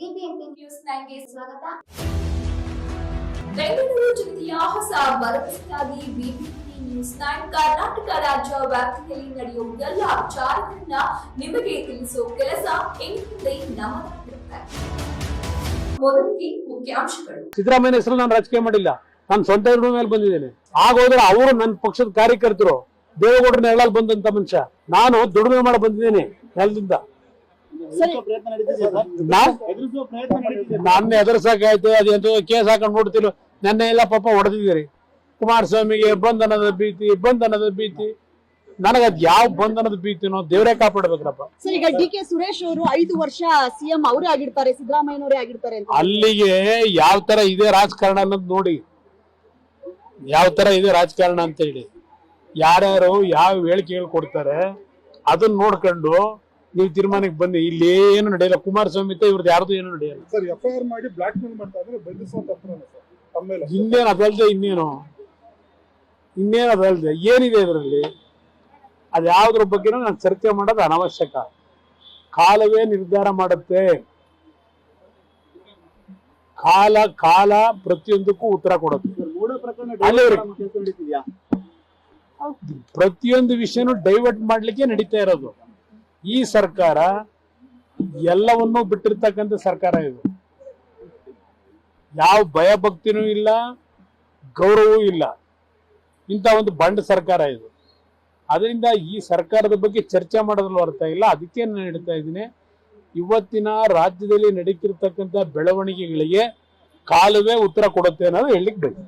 BBMP news ನೈನ್ಗೆ ಸ್ವಾಗತ. ಬೆಂಗಳೂರು ಜಿಲ್ಲೆಯ ಹೊಸ ಭರವಸೆಯಾಗಿ ಬಿಬಿಎಂಪಿ ನ್ಯೂಸ್ ನೈನ್ ಕರ್ನಾಟಕ ರಾಜ್ಯ ವ್ಯಾಪ್ತಿಯಲ್ಲಿ ನಡೆಯುವ ಎಲ್ಲ ವಿಚಾರಗಳನ್ನ ನಿಮಗೆ ತಿಳಿಸುವ ಕೆಲಸ ಎಂದಿದೆ ನಮ್ಮದಾಗಿರುತ್ತೆ ಮೊದಲಿಗೆ ಮುಖ್ಯಾಂಶಗಳು. ಸಿದ್ದರಾಮಯ್ಯ ಹೆಸರು ನಾನು ರಾಜಕೀಯ ಮಾಡಿಲ್ಲ. ನಾನು ಸ್ವಂತ ಇರುವ ಮೇಲೆ ಬಂದಿದ್ದೇನೆ. ಆಗೋದ್ರೆ ಅವರು ನನ್ನ ಪಕ್ಷದ ಕಾರ್ಯಕರ್ತರು. ದೇವೇಗೌಡರ ನೆರಳಲ್ಲಿ ಬಂದಂತ ಮನುಷ್ಯ. ನಾನು ದುಡಿಮೆ ಮಾಡಿ ಬಂದಿದ್ದೇನೆ ನೆಲದಿಂದ. ನನ್ನ ಎದುರ್ಸಕ್ಕಾಯ್ತು ಅದೇನು ಕೇಸ್ ಹಾಕೊಂಡು ನೋಡ್ತಿರೋ ನೆನ್ನೆ ಎಲ್ಲ ಪಾಪ ಹೊಡೆದಿದ್ದೀರಿ. ಕುಮಾರಸ್ವಾಮಿಗೆ ಬಂಧನದ ಭೀತಿ ಬಂಧನದ ಭೀತಿ. ನನಗದ್ ಯಾವ ಬಂಧನದ ಭೀತಿನೋ ದೇವರೇ ಕಾಪಾಡ್ಬೇಕ್ರಪ್ಪ ಸರ್ ಈಗ ಡಿ ಕೆ ಸುರೇಶ್ ಅವರು ಐದು ವರ್ಷ ಸಿಎಂ ಅವರೇ ಆಗಿರ್ತಾರೆ ಸಿದ್ದರಾಮಯ್ಯನವರೇ ಆಗಿರ್ತಾರೆ ಅಂತ. ಅಲ್ಲಿಗೆ ಯಾವ ತರ ಇದೆ ರಾಜಕಾರಣ ಅನ್ನೋದು ನೋಡಿ. ಯಾವ ತರ ಇದೆ ರಾಜಕಾರಣ ಅಂತ ಹೇಳಿ. ಯಾರ್ಯಾರು ಯಾವ ಹೇಳಿಕೆಗಳು ಕೊಡ್ತಾರೆ ಅದನ್ನ ನೋಡ್ಕೊಂಡು ನೀವು ತೀರ್ಮಾನಕ್ಕೆ ಬನ್ನಿ. ಇಲ್ಲಿ ಏನು ನಡೆಯಲ್ಲ. ಕುಮಾರಸ್ವಾಮಿ ಇವ್ರದ್ದು ಯಾರ್ದು ಏನು ನಡೆಯಲ್ಲ. ಸರ್ ಎಫ್ ಐ ಆರ್ ಮಾಡಿ ಬ್ಲಾಕ್ ಮೇಲ್ ಮಾಡ್ತಾ ಇದ್ರೆ ಬಂಧಿಸುವ ಸರ್. ಇನ್ನೇನು ಅದಲ್ದೆ ಇನ್ನೇನು? ಇನ್ನೇನು ಅದಲ್ದೆ ಏನಿದೆ ಇದರಲ್ಲಿ? ಅದ್ಯಾವ್ದ್ರ ಬಗ್ಗೆ ನಾನು ಚರ್ಚೆ ಮಾಡೋದು ಅನವಶ್ಯಕ. ಕಾಲವೇ ನಿರ್ಧಾರ ಮಾಡುತ್ತೆ. ಕಾಲ ಕಾಲ ಪ್ರತಿಯೊಂದಕ್ಕೂ ಉತ್ತರ ಕೊಡುತ್ತೆ. ಪ್ರತಿಯೊಂದು ವಿಷಯನೂ ಡೈವರ್ಟ್ ಮಾಡ್ಲಿಕ್ಕೆ ನಡೀತಾ ಇರೋದು. ಈ ಸರ್ಕಾರ ಎಲ್ಲವನ್ನೂ ಬಿಟ್ಟಿರ್ತಕ್ಕಂಥ ಸರ್ಕಾರ ಇದು. ಯಾವ ಭಯಭಕ್ತಿನೂ ಇಲ್ಲ, ಗೌರವವೂ ಇಲ್ಲ. ಇಂಥ ಒಂದು ಬಂಡ ಸರ್ಕಾರ ಇದು. ಅದರಿಂದ ಈ ಸರ್ಕಾರದ ಬಗ್ಗೆ ಚರ್ಚೆ ಮಾಡೋದ್ರಲ್ಲಿ ಅರ್ಥ ಇಲ್ಲ. ಅದಕ್ಕೆ ನಾನು ಹೇಳ್ತಾ ಇದ್ದೀನಿ, ಇವತ್ತಿನ ರಾಜ್ಯದಲ್ಲಿ ನಡೀತಿರ್ತಕ್ಕಂಥ ಬೆಳವಣಿಗೆಗಳಿಗೆ ಕಾಲವೇ ಉತ್ತರ ಕೊಡುತ್ತೆ ಅನ್ನೋದು ಹೇಳಲಿಕ್ಕೆ ಬೇಕು.